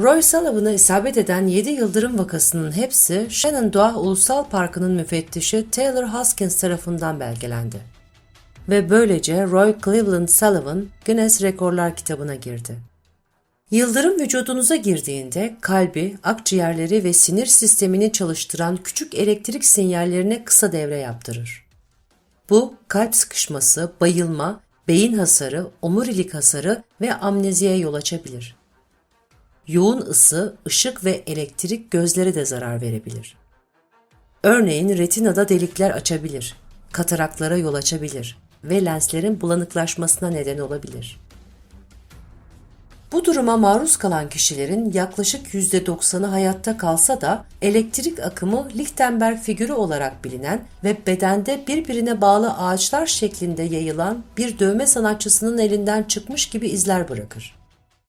Roy Sullivan'a isabet eden 7 yıldırım vakasının hepsi Shenandoah Ulusal Parkı'nın müfettişi Taylor Hoskins tarafından belgelendi. Ve böylece Roy Cleveland Sullivan Guinness Rekorlar kitabına girdi. Yıldırım vücudunuza girdiğinde kalbi, akciğerleri ve sinir sistemini çalıştıran küçük elektrik sinyallerine kısa devre yaptırır. Bu kalp sıkışması, bayılma, beyin hasarı, omurilik hasarı ve amneziye yol açabilir. Yoğun ısı, ışık ve elektrik gözlere de zarar verebilir. Örneğin retinada delikler açabilir, kataraklara yol açabilir ve lenslerin bulanıklaşmasına neden olabilir. Bu duruma maruz kalan kişilerin yaklaşık %90'ı hayatta kalsa da elektrik akımı Lichtenberg figürü olarak bilinen ve bedende birbirine bağlı ağaçlar şeklinde yayılan bir dövme sanatçısının elinden çıkmış gibi izler bırakır.